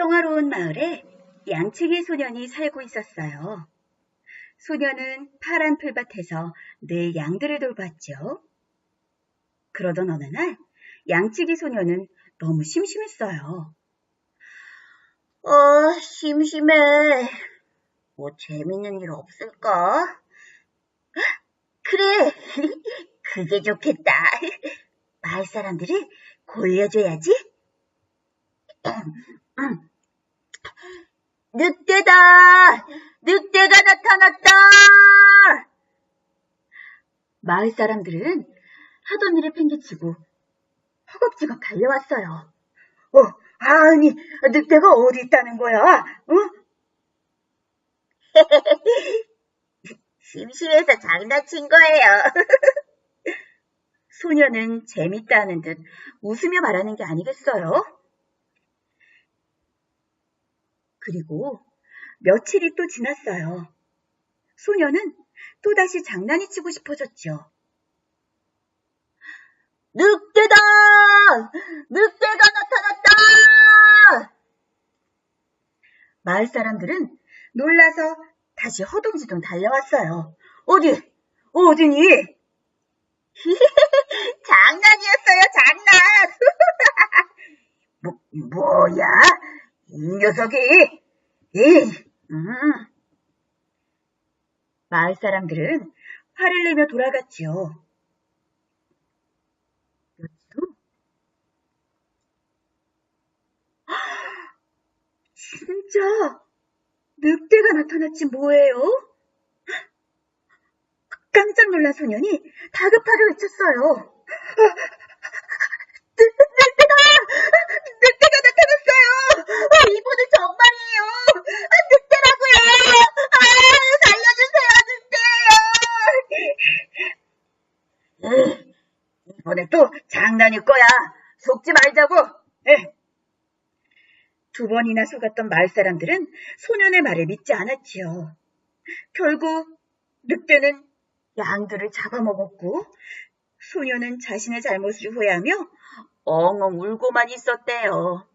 평화로운 마을에 양치기 소년이 살고 있었어요. 소년은 파란 풀밭에서 늘 양들을 돌봤죠. 그러던 어느 날 양치기 소년은 너무 심심했어요. 어, 심심해. 뭐 재밌는 일 없을까? 그래, 그게 좋겠다. 마을 사람들을 골려줘야지. 늑대다! 늑대가 나타났다! 마을 사람들은 하던 일을 팽개치고 허겁지겁 달려왔어요. 어, 아니, 늑대가 어디 있다는 거야? 어? 심심해서 장난친 거예요. 소녀는 재밌다는 듯 웃으며 말하는 게 아니겠어요? 그리고 며칠이 또 지났어요. 소녀는 또다시 장난이 치고 싶어졌죠. 늑대다! 늑대가 나타났다! 마을 사람들은 놀라서 다시 허둥지둥 달려왔어요. 어디? 어디니? 장난이었어요, 장난! 뭐, 뭐야? 이 녀석이! 마을 사람들은 화를 내며 돌아갔지요. 후, 진짜 늑대가 나타났지 뭐예요? 깜짝 놀란 소년이 다급하게 외쳤어요. 늑, 늑대다! 늑대가 나타났어요! 아, 이분은 정말이에요! 아, 늑대라고요! 아, 살려주세요, 늑대요! 에이, 이번에 또 장난일 거야. 속지 말자고. 에이. 두 번이나 속았던 마을 사람들은 소년의 말을 믿지 않았지요. 결국 늑대는 양들을 잡아먹었고 소년은 자신의 잘못을 후회하며 엉엉 울고만 있었대요.